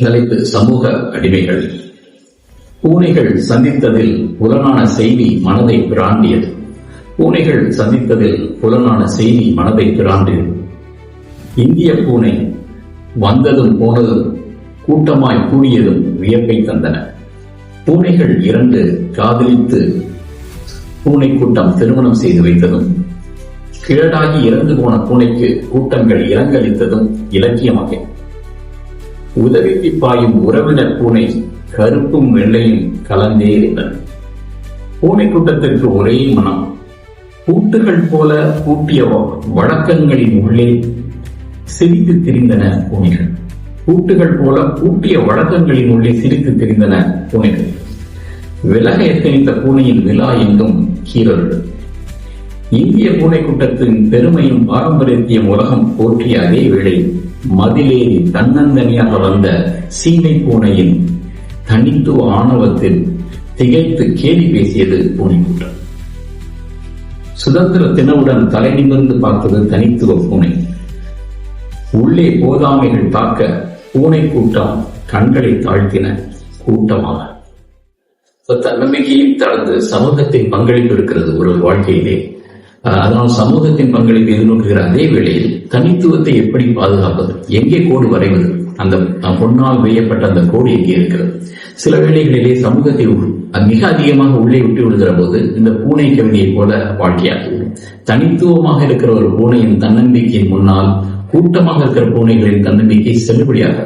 தலைப்பு சமூக அடிமைகள். பூனைகள் சந்தித்ததில் புலனான செய்தி மனதை பிராண்டியது. பூனைகள் சந்தித்ததில் புலனான செய்தி மனதை பிராண்டியது. இந்திய பூனை வந்ததும் போனதும் கூட்டமாய் கூடியதும் வியப்பை தந்தன. பூனைகள் இரண்டு காதலித்து பூனை கூட்டம் திருமணம் செய்து வைத்ததும் கிழடாகி இறந்து போன பூனைக்கு கூட்டங்கள் இரங்கலித்ததும் இலக்கியமாக. உதவிக்கு பாயும் உறவினர் பூனை கருப்பும் வெள்ளையும் கலந்தே இருந்தன. பூனை கூட்டத்திற்கு ஒரே மனம். கூட்டுகள் போல கூட்டிய வழக்கங்களின் உள்ளே சிரித்து திரிந்தன பூனைகள். கூட்டுகள் போல கூட்டிய வழக்கங்களின் உள்ளே சிரித்து திரிந்தன பூனைகள். விலக எத்தனித்த பூனையின் விழா எங்கும் கீரல்கள் இந்திய பூனை கூட்டத்தின் பெருமையும் பாரம்பரியத்தையும் உலகம் போற்றிய அதே வேளை மதிலேறி தன்னந்தனியாக வந்த சீனை பூனையின் தனித்துவ ஆணவத்தில் திகைத்து கேலி பேசியது பூனை கூட்டம் சுதந்திர தினவுடன் தலை நிமிர்ந்து பார்த்தது தனித்துவ பூனை. உள்ளே போதாமைகள் தாக்க பூனை கூட்டம் கண்களை தாழ்த்தின கூட்டமாக. தன்னம்பிக்கையும் தளர்ந்து சமூகத்தின் பங்களிப்பு இருக்கிறது ஒரு வாழ்க்கையிலே. அதனால் சமூகத்தின் பங்களிப்பு எதிர்நோக்குகிற அதே வேளையில் தனித்துவத்தை எப்படி பாதுகாப்பது? எங்கே கோடு வரைவது? அந்த பொன்னால் வேயப்பட்ட அந்த கோடு எங்கே இருக்கிறது? சில வேளைகளிலே சமூகத்தை மிக அதிகமாக உள்ளே விட்டு விடுகிற போது இந்த பூனை கவிதையை போல வாழ்க்கையாகும் தனித்துவமாக இருக்கிற ஒரு பூனையின் தன்னம்பிக்கையின் முன்னால் கூட்டமாக இருக்கிற பூனைகளின் தன்னம்பிக்கை செல்லுபடியாக